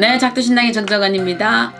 네, 작두신당의 정정원입니다.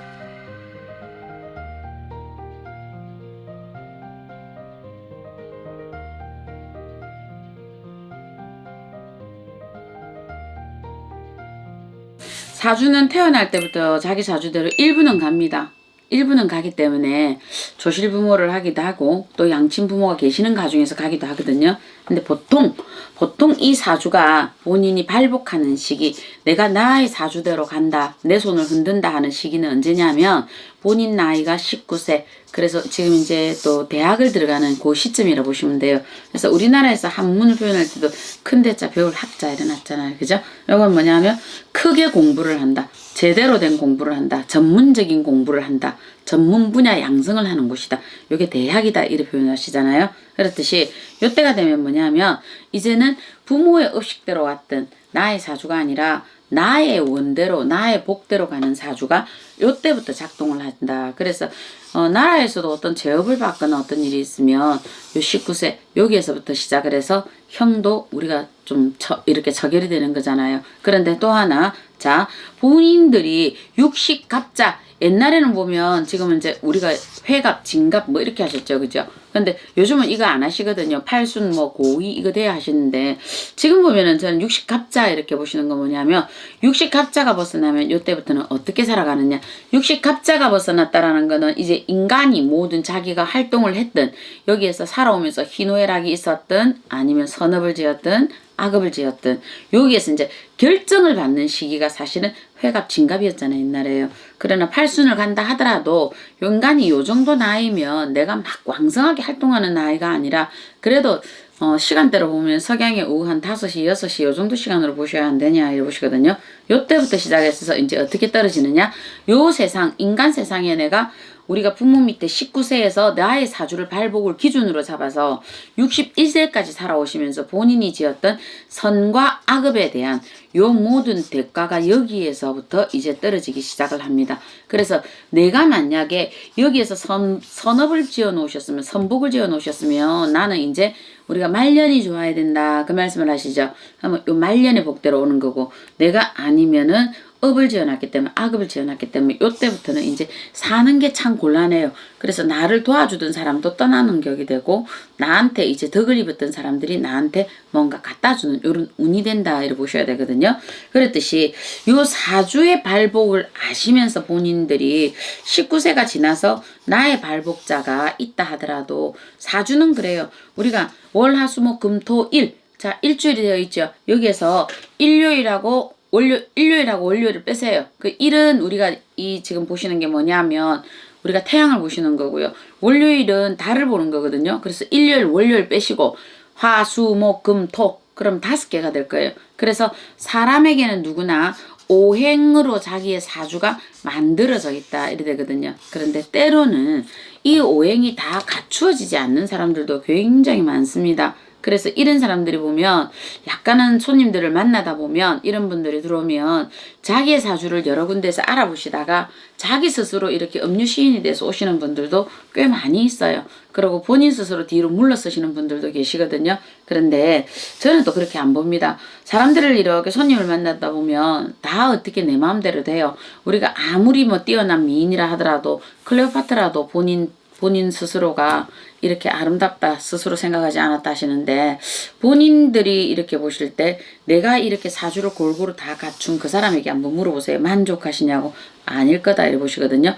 사주는 태어날 때부터 자기 사주대로 1부는 갑니다. 1부는 가기 때문에 조실 부모를 하기도 하고 또 양친 부모가 계시는 가중에서 가기도 하거든요. 근데 보통 보통 이 사주가 본인이 발복하는 시기, 내가 나의 사주대로 간다, 내 손을 흔든다 하는 시기는 언제냐면 본인 나이가 19세. 그래서 지금 이제 또 대학을 들어가는 그 시점이라 보시면 돼요. 그래서 우리나라에서 한문을 표현할 때도 큰 대자 배울 학자 일어났잖아요. 그죠? 이건 뭐냐면 크게 공부를 한다. 제대로 된 공부를 한다. 전문적인 공부를 한다. 전문 분야 양성을 하는 곳이다. 요게 대학이다. 이렇게 표현하시잖아요. 그렇듯이 요때가 되면 뭐냐면 이제는 부모의 의식대로 왔던 나의 사주가 아니라 나의 원대로 나의 복대로 가는 사주가 요때부터 작동을 한다. 그래서 어, 나라에서도 어떤 제업을 받거나 어떤 일이 있으면 요 19세 여기에서부터 시작을 해서 형도 우리가 좀 처, 이렇게 처결이 되는 거잖아요. 그런데 또 하나 자 본인들이 육식 갑자 옛날에는 보면 지금은 이제 우리가 회갑, 진갑 뭐 이렇게 하셨죠. 그죠? 근데 요즘은 이거 안 하시거든요. 팔순 뭐 고위 이거 돼야 하시는데 지금 보면은 저는 육식 갑자 이렇게 보시는 거 뭐냐면 육식 갑자가 벗어나면 요때부터는 어떻게 살아가느냐. 육식 갑자가 벗어났다라는 거는 이제 인간이 모든 자기가 활동을 했던 여기에서 살아오면서 희노애락이 있었던 아니면 선업을 지었던 악업을 지었든 여기에서 이제 결정을 받는 시기가 사실은 회갑 진갑이었잖아요 옛날에요. 그러나 팔순을 간다 하더라도 인간이 요 정도 나이면 내가 막 왕성하게 활동하는 나이가 아니라 그래도 어, 시간대로 보면 석양의 오후 한 5시, 6시 요 정도 시간으로 보셔야 안 되냐 이러시거든요. 요때부터 시작해서 이제 어떻게 떨어지느냐? 요 세상, 인간 세상에 내가 우리가 부모 밑에 19세에서 나의 사주를 발복을 기준으로 잡아서 61세까지 살아오시면서 본인이 지었던 선과 악업에 대한 요 모든 대가가 여기에서부터 이제 떨어지기 시작을 합니다. 그래서 내가 만약에 여기에서 선, 선업을 지어 놓으셨으면, 선복을 지어 놓으셨으면 나는 이제 우리가 말년이 좋아야 된다. 그 말씀을 하시죠. 그러면 요 말년의 복대로 오는 거고, 내가 아니면은 업을 지어놨기 때문에 악업을 지어놨기 때문에 요때부터는 이제 사는 게 참 곤란해요. 그래서 나를 도와주던 사람도 떠나는 격이 되고 나한테 이제 덕을 입었던 사람들이 나한테 뭔가 갖다 주는 요런 운이 된다 이렇게 보셔야 되거든요. 그랬듯이 요 사주의 발복을 아시면서 본인들이 19세가 지나서 나의 발복자가 있다 하더라도 사주는 그래요. 우리가 월화수목 금 토 일 자 일주일이 되어 있죠. 여기에서 일요일하고 월요 일요일하고 월요일을 빼세요. 그 일은 우리가 이 지금 보시는 게 뭐냐면 우리가 태양을 보시는 거고요. 월요일은 달을 보는 거거든요. 그래서 일요일 월요일 빼시고 화, 수, 목, 금, 토 그럼 다섯 개가 될 거예요. 그래서 사람에게는 누구나 오행으로 자기의 사주가 만들어져 있다 이래 되거든요. 그런데 때로는 이 오행이 다 갖추어지지 않는 사람들도 굉장히 많습니다. 그래서 이런 사람들이 보면 약간은 손님들을 만나다 보면 이런 분들이 들어오면 자기의 사주를 여러 군데서 알아보시다가 자기 스스로 이렇게 음유 시인이 돼서 오시는 분들도 꽤 많이 있어요. 그리고 본인 스스로 뒤로 물러서시는 분들도 계시거든요. 그런데 저는 또 그렇게 안 봅니다. 사람들을 이렇게 손님을 만나다 보면 다 어떻게 내 마음대로 돼요. 우리가 아무리 뭐 뛰어난 미인이라 하더라도 클레오파트라도 본인 본인 스스로가 이렇게 아름답다 스스로 생각하지 않았다 하시는데 본인들이 이렇게 보실 때 내가 이렇게 사주를 골고루 다 갖춘 그 사람에게 한번 물어보세요. 만족하시냐고 아닐 거다 이래 보시거든요.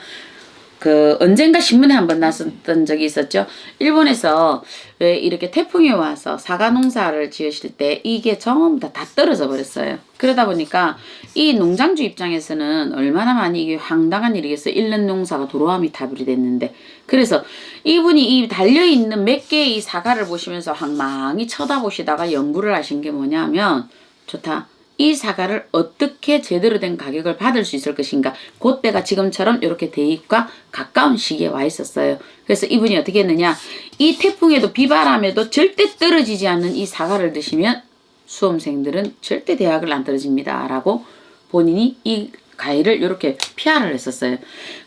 그 언젠가 신문에 한번 났었던 적이 있었죠. 일본에서 왜 이렇게 태풍이 와서 사과 농사를 지으실 때 이게 전부 다, 다 떨어져 버렸어요. 그러다 보니까 이 농장주 입장에서는 얼마나 많이 이게 황당한 일이겠어요. 1년 농사가 도로암이 타불이 됐는데. 그래서 이분이 이 달려있는 몇 개의 이 사과를 보시면서 황망히 쳐다보시다가 연구를 하신 게 뭐냐면 좋다. 이 사과를 어떻게 제대로 된 가격을 받을 수 있을 것인가. 그때가 지금처럼 이렇게 대입과 가까운 시기에 와 있었어요. 그래서 이분이 어떻게 했느냐. 이 태풍에도 비바람에도 절대 떨어지지 않는 이 사과를 드시면 수험생들은 절대 대학을 안 떨어집니다. 라고 본인이 이 과일을 이렇게 피아를 했었어요.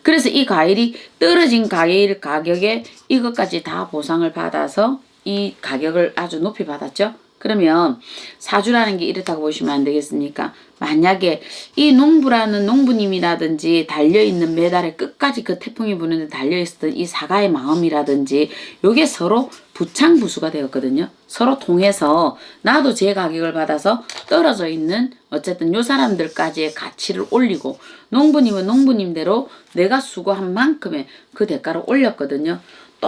그래서 이 과일이 떨어진 과일 가격에 이것까지 다 보상을 받아서 이 가격을 아주 높이 받았죠. 그러면 사주라는 게 이렇다고 보시면 안 되겠습니까? 만약에 이 농부라는 농부님이라든지 달려있는 메달의 끝까지 그 태풍이 부는데 달려있었던 이 사과의 마음이라든지 요게 서로 부창부수가 되었거든요. 서로 통해서 나도 제 가격을 받아서 떨어져 있는 어쨌든 요 사람들까지의 가치를 올리고 농부님은 농부님대로 내가 수고한 만큼의 그 대가를 올렸거든요.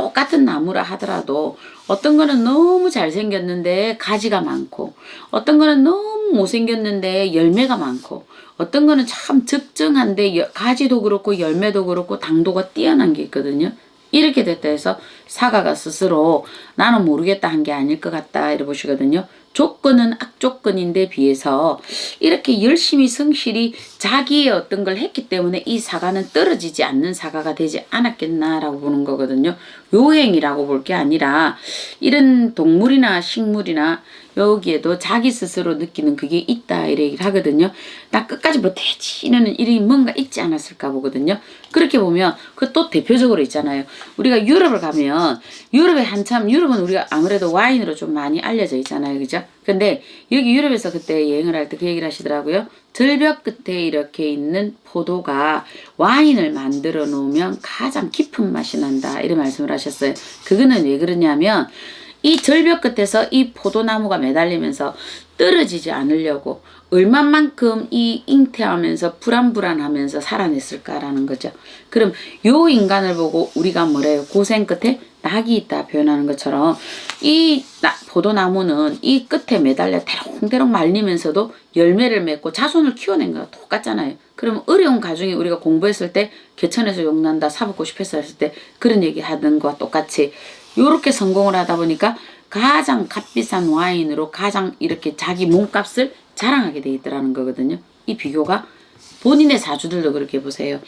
똑같은 나무라 하더라도 어떤 거는 너무 잘생겼는데 가지가 많고 어떤 거는 너무 못생겼는데 열매가 많고 어떤 거는 참 적정한데 여- 가지도 그렇고 열매도 그렇고 당도가 뛰어난 게 있거든요. 이렇게 됐다 해서 사과가 스스로 나는 모르겠다 한 게 아닐 것 같다 이래 보시거든요. 조건은 악조건인데 비해서 이렇게 열심히 성실히 자기의 어떤 걸 했기 때문에 이 사과는 떨어지지 않는 사과가 되지 않았겠나라고 보는 거거든요. 요행이라고 볼 게 아니라 이런 동물이나 식물이나 여기에도 자기 스스로 느끼는 그게 있다 이래 얘기를 하거든요. 나 끝까지 못해야지 이러는 일이 뭔가 있지 않았을까 보거든요. 그렇게 보면 그 또 대표적으로 있잖아요. 우리가 유럽을 가면 유럽에 한참 유럽은 우리가 아무래도 와인으로 좀 많이 알려져 있잖아요. 그죠? 근데 여기 유럽에서 그때 여행을 할 때 그 얘기를 하시더라고요. 절벽 끝에 이렇게 있는 포도가 와인을 만들어 놓으면 가장 깊은 맛이 난다. 이런 말씀을 하셨어요. 그거는 왜 그러냐면 이 절벽 끝에서 이 포도나무가 매달리면서 떨어지지 않으려고 얼마만큼 이 잉태하면서 불안불안하면서 살아냈을까라는 거죠. 그럼 요 인간을 보고 우리가 뭐래요? 고생 끝에 낙이 있다 표현하는 것처럼 이 나- 포도나무는 이 끝에 매달려 대롱대롱 말리면서도 열매를 맺고 자손을 키워낸 거랑 똑같잖아요. 그럼 어려운 가정에 우리가 공부했을 때 개천에서 용난다 사법고시 패스했을 때 그런 얘기 하는 거와 똑같이 요렇게 성공을 하다 보니까 가장 값비싼 와인으로 가장 이렇게 자기 몸값을 자랑하게 돼 있더라는 거거든요. 이 비교가 본인의 사주들도 그렇게 보세요.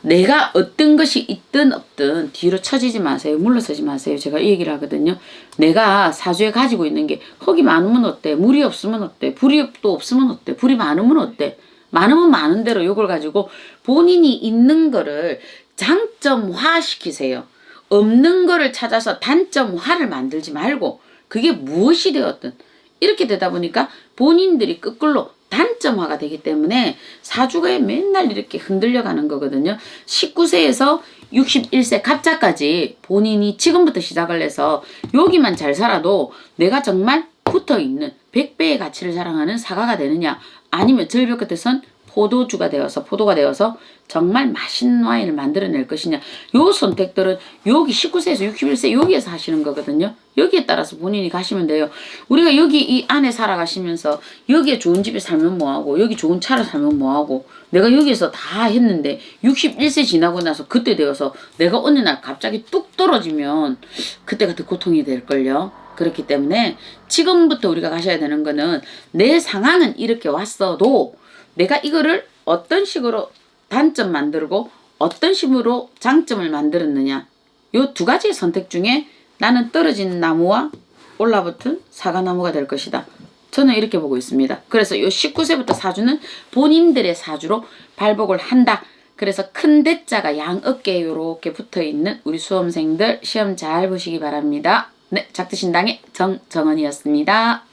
내가 어떤 것이 있든 없든 뒤로 처지지 마세요. 물러서지 마세요. 제가 이 얘기를 하거든요. 내가 사주에 가지고 있는 게 흙이 많으면 어때? 물이 없으면 어때? 불이 또 없으면 어때? 불이 많으면 어때? 많으면 많은 대로 요걸 가지고 본인이 있는 거를 장점화 시키세요. 없는 거를 찾아서 단점화를 만들지 말고 그게 무엇이 되었든 이렇게 되다 보니까 본인들이 거꾸로 단점화가 되기 때문에 사주가 맨날 이렇게 흔들려 가는 거거든요. 19세에서 61세 갑자까지 본인이 지금부터 시작을 해서 여기만 잘 살아도 내가 정말 붙어 있는 100배의 가치를 자랑하는 사과가 되느냐 아니면 절벽 끝에선 포도주가 되어서 포도가 되어서 정말 맛있는 와인을 만들어낼 것이냐. 요 선택들은 여기 19세에서 61세 여기에서 하시는 거거든요. 여기에 따라서 본인이 가시면 돼요. 우리가 여기 이 안에 살아가시면서 여기에 좋은 집에 살면 뭐하고 여기 좋은 차를 살면 뭐하고 내가 여기에서 다 했는데 61세 지나고 나서 그때 되어서 내가 어느 날 갑자기 뚝 떨어지면 그때가 더 고통이 될걸요. 그렇기 때문에 지금부터 우리가 가셔야 되는 거는 내 상황은 이렇게 왔어도 내가 이거를 어떤 식으로 단점 만들고 어떤 식으로 장점을 만들었느냐 요 두 가지의 선택 중에 나는 떨어진 나무와 올라붙은 사과나무가 될 것이다. 저는 이렇게 보고 있습니다. 그래서 요 19세부터 사주는 본인들의 사주로 발복을 한다. 그래서 큰 대자가 양 어깨에 요렇게 붙어 있는 우리 수험생들 시험 잘 보시기 바랍니다. 네, 작두신당의 정정은이었습니다.